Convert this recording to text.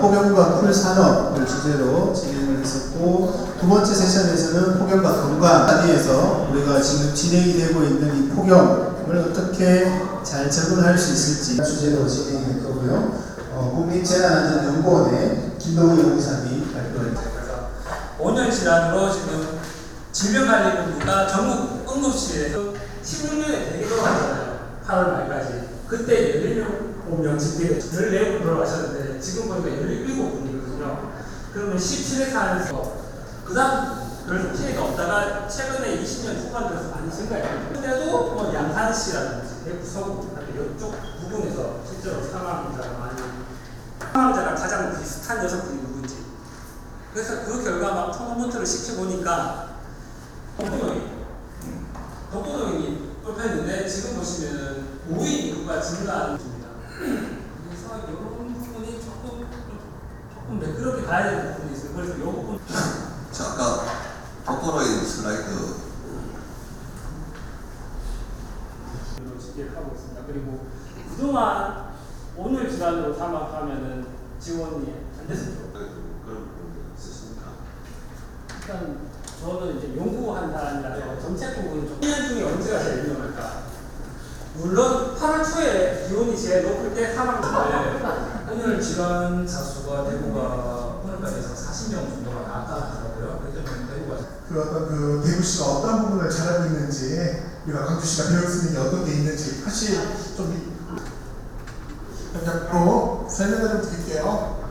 폭염과 풀 산업을 주제로 진행을 했었고 두 번째 세션에서는 폭염과 건강 단위에서 우리가 지금 진행이 되고 있는 이 폭염을 어떻게 잘 적응할 수 있을지 주제로 진행할 거고요. 어, 국민재난안전연구원의 김동우 연구사님이 발표를 5년 질환으로 지금 질병관리본부가 전국 응급실에서 16년에 되게 돌아갔잖아요. 8월 말까지. 그때 17명 집계에 14분 돌아가셨는데 지금 보니까 17분이거든요. 그러면 17회 사안에서 그 다음 별로 피해가 없다가 최근에 20년 후반 들어서 많이 증가했거든요. 근데도 뭐 양산시라든지 대구 서구 이쪽 부분에서 실제로 사망자가 많이 사망자가 가장 비슷한 누군지 그래서 그 결과 막 토너먼트를 시켜보니까 독도동이 독도동이 뽑혔는데 지금 보시면 5인 인구가 증가하는 중입니다. 그래서 이런 부분이 조금 조금 매끄럽게 가야 되는 부분이 있어요. 그래서 이 부분 자, 아까 독도로의 슬라이드 로 집계를 하고 있습니다. 그리고 그동안 오늘 질환으로 사망하면은 지원이 안 됐었죠. 그런 부분이 있으십니까? 일단 저는 이제 연구한 사람이라서 정책 부분은 좀 1년 중에 언제가 제일 위험할까? 물론 8월 초에 기온이 제일 높을 때 사망자인데 오늘 질환 자수가 대구가 오늘까지 해서 40명 정도가 나왔다 하더라고요. 그렇기 때문에 대구가 그 어떤 그 대구시가 어떤 부분을 잘하고 있는지 우리가 광주시가 배울 수 있는 게 어떤 게 있는지 사실 좀 바로 설명을 좀 드릴게요.